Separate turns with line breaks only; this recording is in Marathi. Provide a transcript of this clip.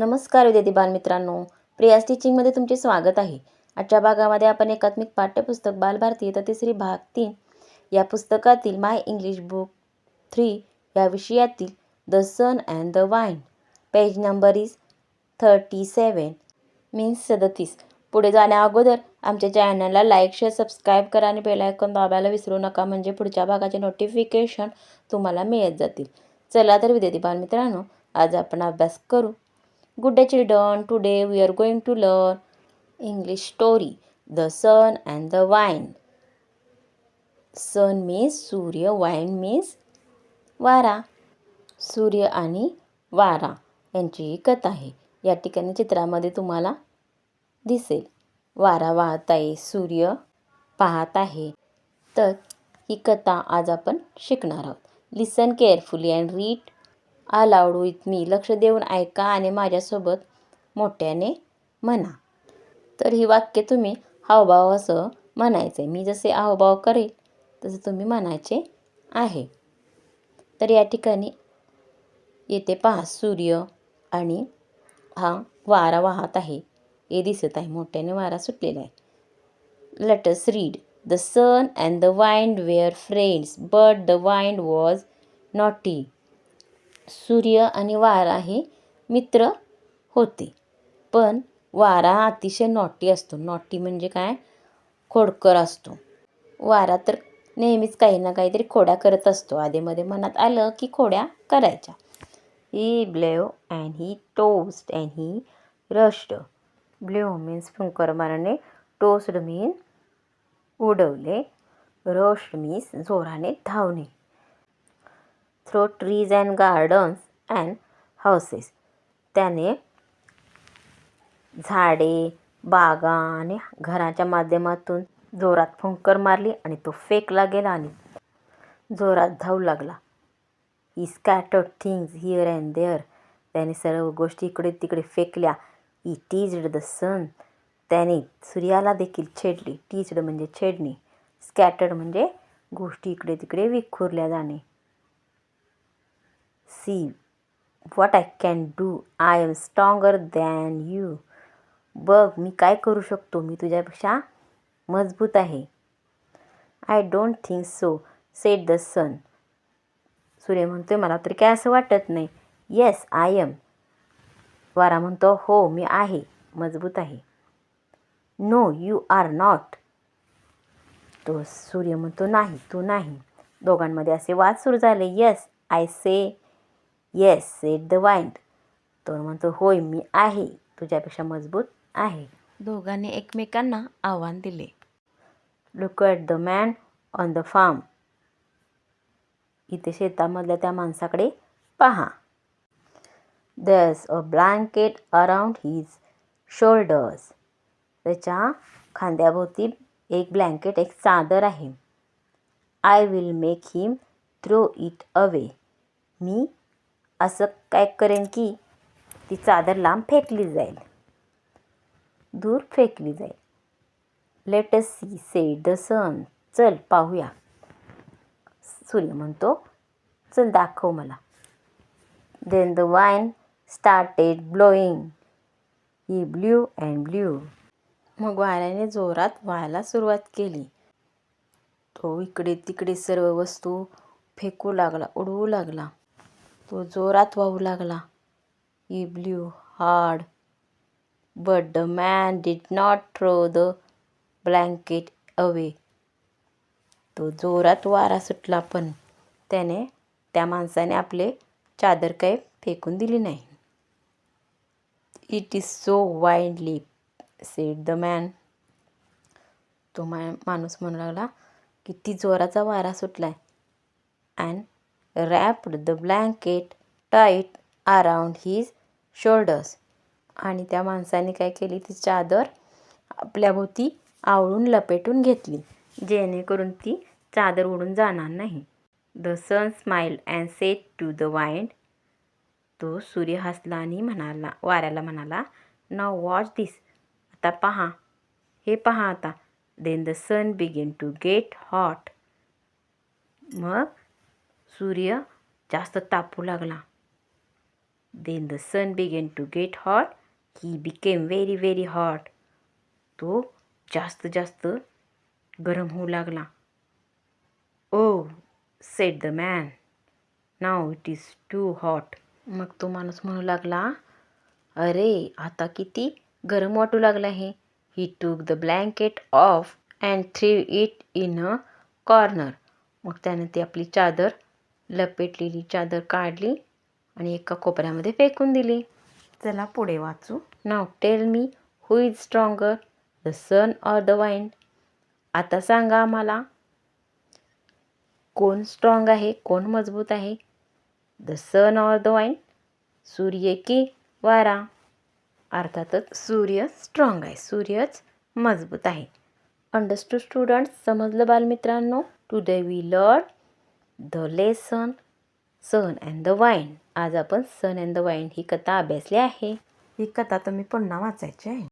नमस्कार विद्यार्थी बालमित्रांनो. प्रियास टीचिंगमध्ये तुमचे स्वागत आहे. आजच्या भागामध्ये आपण एकात्मिक पाठ्यपुस्तक बालभारती तर तिसरी भाग तीन. या पुस्तकातील माय इंग्लिश बुक थ्री या विषयातील the sun and the wind. Page number is thirty seven means सदतीस. पुढे जाण्या अगोदर आमच्या चॅनलला लाईक शेअर सबस्क्राईब करा आणि बेल आयकॉन दाबायला विसरू नका. म्हणजे पुढच्या भागाचे नोटिफिकेशन तुम्हाला मिळत जातील. चला तर विद्यार्थी बालमित्रांनो आज आपण अभ्यास करू. Good day children today we are going to learn English story the sun and the wind sun means सूर्य वाईन मीन्स वारा सूर्य आणि वारा यांची ही कथा आहे. या ठिकाणी चित्रामध्ये तुम्हाला दिसेल. वारा वाहत आहे सूर्य पाहत आहे. तर ही कथा आज आपण शिकणार आहोत. Listen carefully and read aloud with me. लक्ष देऊन ऐका आणि माझ्यासोबत मोठ्याने म्हणा. तर ही वाक्य तुम्ही हावभावासह म्हणायचं आहे मी जसे हावभाव करेल तसे तुम्ही म्हणायचे आहे. तर या ठिकाणी येथे पहा सूर्य आणि हा वारा वाहत आहे. हे दिसत आहे. मोठ्याने वारा सुटलेला आहे. Let's read the sun and the wind were friends but the wind was naughty सूर्य आणि वारा हे मित्र होते. पण वारा अतिशय नॉटी असतो. नॉटी म्हणजे काय? खोडकर असतो. वारा तर नेहमीच काही ना काहीतरी खोड्या करत असतो. आधीमध्ये मनात आलं की खोड्या करायच्या. He blew and he tossed and he rushed. Blew means फुंकर मारणे. टोस्ट मीन उडवले रश्ड मीन्स जोराने धावणे. Through trees and gardens and houses त्याने झाडे बागा आणि घराच्या माध्यमातून जोरात फुंकर मारली आणि तो फेकला गेला आणि जोरात धावू लागला. He scattered things here and there त्याने सर्व गोष्टी इकडे तिकडे फेकल्या. ई टीज्ड द सन त्याने सूर्याला देखील छेडली. टीज्ड म्हणजे छेडणे. स्कॅटर्ड म्हणजे गोष्टी इकडे तिकडे विखुरल्या जाणे. See what I can do I am stronger than you बघ मी काय करू शकतो? मी तुझ्यापेक्षा मजबूत आहे. I don't think so said the sun सूर्य म्हणतोय मला तरी काय असं वाटत नाही. येस आय एम वारा म्हणतो हो मी आहे मजबूत आहे. नो यू आर नॉट तो सूर्य म्हणतो नाही तू नाही. दोघांमध्ये असे वाद सुरू झाले. Yes I say yes said the wind तो म्हणतो होय मी आहे. तुझ्यापेक्षा मजबूत आहे. दोघांनी एकमेकांना आव्हान दिले. Look at the man on the farm इथे शेतामधल्या त्या माणसाकडे पहा. Does a blanket around his shoulders त्याच्या खांद्याभोवती एक ब्लँकेट एक चादर आहे. I will make him throw it away मी असं काय करेन की ती चादर लांब फेकली जाईल. दूर फेकली जाईल. Let's see said the sun चल पाहूया. सूर्य म्हणतो चल दाखव मला. Then the wind started blowing he blew and blew मग वाऱ्याने जोरात व्हायला सुरुवात केली. तो इकडे तिकडे सर्व वस्तू फेकू लागला उडवू लागला. तो जोरात वाहू लागला. He blew hard but the man did not throw the blanket away तो जोरात वारा सुटला पण त्याने त्या माणसाने आपले चादर काही फेकून दिली नाही. It is so windy said the man तो मा माणूस म्हणू लागला किती जोराचा वारा सुटला आहे and wrapped the blanket tight around his shoulders आणि त्या माणसाने काय केली? ती चादर आपल्याभोवती आवळून लपेटून घेतली. जेणेकरून ती चादर उडून जाणार नाही. The sun smile and said to the wind तो सूर्य हसला आणि म्हणाला वाऱ्याला म्हणाला नाव वॉच दिस आता पहा. हे पहा आता. Then the sun begin to get hot मग सूर्य जास्त तापू लागला. Then the sun began to get hot he became very very hot तो जास्त जास्त गरम होऊ लागला. ओ said the man now it is too hot मग तो माणूस म्हणू लागला अरे आता किती गरम वाटू लागला हे he took the blanket off and threw it in a corner मग त्यानं ती आपली चादर लपेटलेली चादर काढली आणि एका कोपऱ्यामध्ये फेकून दिली. चला पुढे वाचू. Now tell me who is stronger the sun or the wind आता सांगा आम्हाला. कोण स्ट्रॉंग आहे कोण मजबूत आहे? The sun or the wind सूर्य की वारा? अर्थातच सूर्य स्ट्रॉंग आहे सूर्यच मजबूत आहे. अंडरस्टूड स्टुडंट्स समजलं बालमित्रांनो? Today we learn the lesson sun and the wind. आज आपण सन अँड द वाईन ही कथा अभ्यासली आहे.
ही कथा तुम्ही पुन्हा वाचायची आहे.